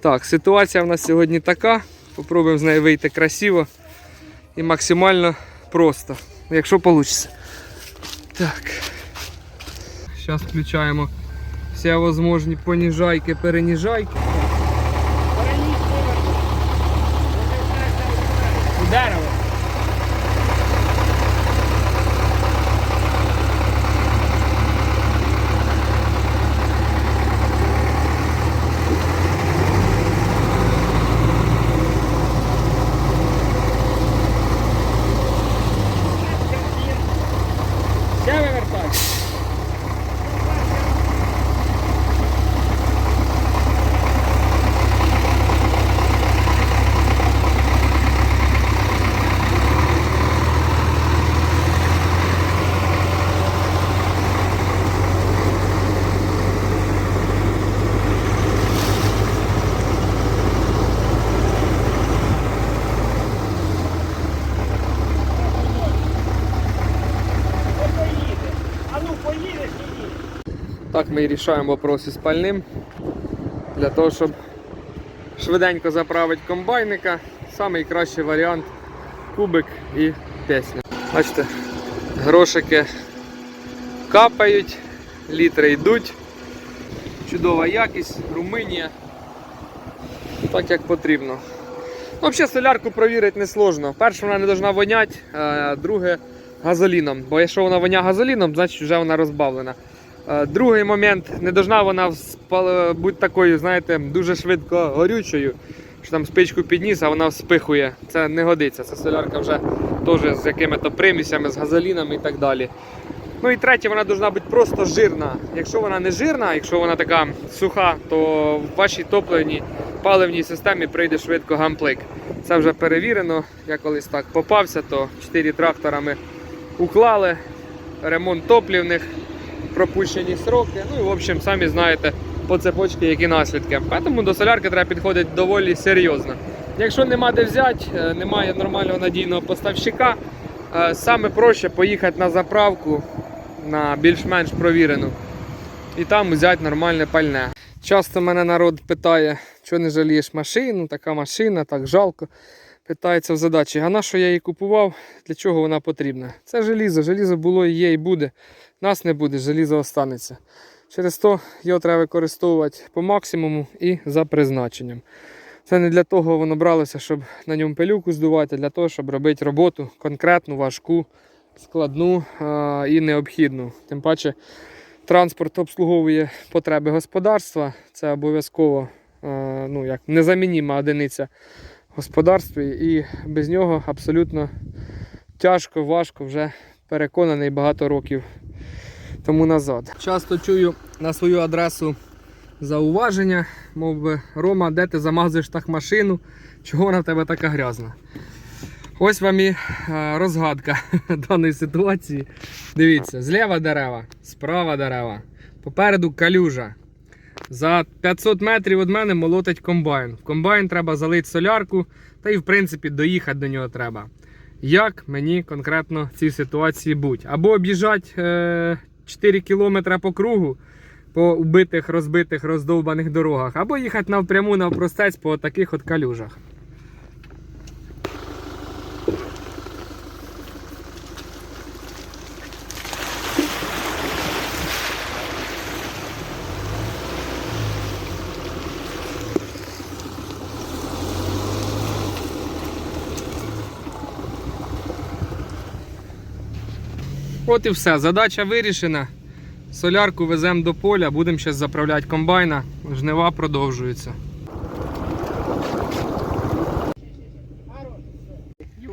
Так, ситуація в нас сьогодні така. Попробуємо з неї вийти красиво і максимально просто. Якщо вийде. Так. Зараз включаємо всі можливі поніжайки, переніжайки. У дерево. Ще вивертай. А ну поїдеш і їдь. Так ми і рішаємо вопрос із пальним. Для того, щоб швиденько заправити комбайника. Самий кращий варіант кубик і пісня. Бачите, грошики капають, літри йдуть. Чудова якість, Румунія. Так як потрібно. Ну, взагалі солярку провірити не сложно. Перше, вона не повинна воняти, а друге газоліном. Бо якщо вона воняє газоліном, значить вже вона розбавлена. Е, Другий момент, не должна вона вспал- бути такою, знаєте, дуже швидко горючою, що там спичку підніс, а вона вспихує. Це не годиться. Це солярка вже теж з якими-то примісями, з газолінами і так далі. Ну і третє, вона повинна бути просто жирна. Якщо вона не жирна, якщо вона така суха, то в вашій топливній паливній системі прийде швидко гамплик. Це вже перевірено. Я колись так попався, то 4 трактора ми уклали, ремонт топлівних, пропущені сроки. Ну і в общем, самі знаєте по цепочці, які наслідки. Тому до солярки треба підходити доволі серйозно. Якщо нема де взяти, е, немає нормального надійного поставщика, е, саме проще поїхати на заправку на більш-менш провірену і там взяти нормальне пальне. Часто мене народ питає, чого не жалієш машину, така машина, так жалко. Питається в задачі, а на що я її купував, для чого вона потрібна? Це желізо, желізо було і є, і буде. Нас не буде, желізо останеться. Через то його треба використовувати по максимуму і за призначенням. Це не для того воно бралося, щоб на ньому пилюку здувати, а для того, щоб робити роботу конкретну, важку, складну а, і необхідну. Тим паче транспорт обслуговує потреби господарства. Це обов'язково ну, як незамініма одиниця господарстві, і без нього абсолютно тяжко, важко вже переконаний багато років тому назад. Часто чую на свою адресу зауваження, мов би, Рома, де ти замазуєш так машину, чого вона в тебе така грязна. Ось вам і е, розгадка даної ситуації. Дивіться, зліва дерева, справа дерева, попереду калюжа. За 500 метрів від мене молотить комбайн. В комбайн треба залити солярку, та й в принципі доїхати до нього треба. Як мені конкретно в цій ситуації бути? Або об'їжджати е, 4 кілометри по кругу по убитих, розбитих, роздовбаних дорогах, або їхати навпряму навпростець по таких от калюжах. От і все. Задача вирішена. Солярку веземо до поля, будемо зараз заправляти комбайна. Жнива продовжуються.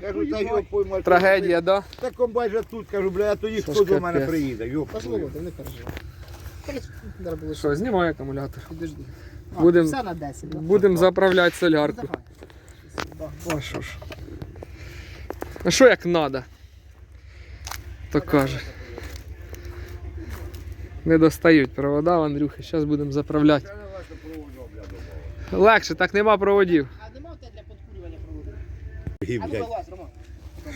Кажу, та його поймати. Трагедія, да? Та комбайн же тут, кажу, бля, а тоді Що хто до мене капець. приїде? Йоп. Пошло, ти не переживай. Було Що, знімай акумулятор. Підожди. Будем- Все на 10, да? Будемо заправляти солярку. Давай. А що ж. А що як надо? То каже. Не достають провода, Андрюхи. Зараз будемо заправляти. Легше, так нема проводів. А нема в тебе для подкурювання проводу? Гі,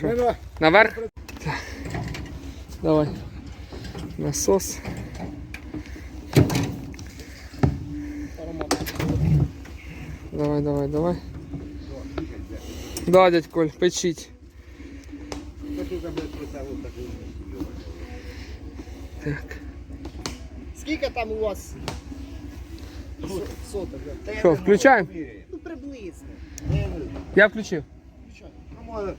А ну Наверх? Так. Давай. Насос. Давай, давай, давай. Да, дядь Коль, печіть. Та тут, блядь, поставив таку. Так. Скільки там у вас? Со- Соток, да? Що, включаємо? Ну приблизно. Я включив. Ну,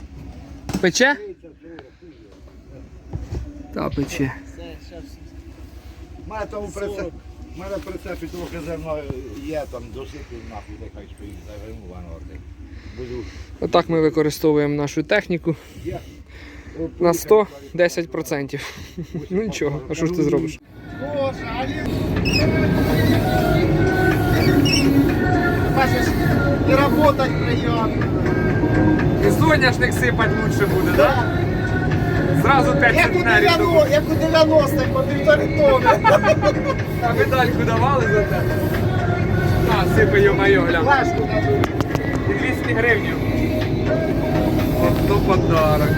Пече? 30, 40, хуй його. Та пече. Все, щас. У мене тому 40. прицеп, у мене прицепі трохи зерно є, там досипів нахуй, нехай стоїть, заверну ванорти. Буду. Отак ми використовуємо нашу техніку Я. на 110%. Ну нічого, а що ж ти зробиш? Боже, а він... Бачиш, і работать приємно. І соняшник сипать лучше буде, да? Зразу 5 Як у 90, як у 90 по півтори тони. А медальку давали за те? На, сипи йо-майо, глянь. Дадуть. І 200 гривень. От то подарок.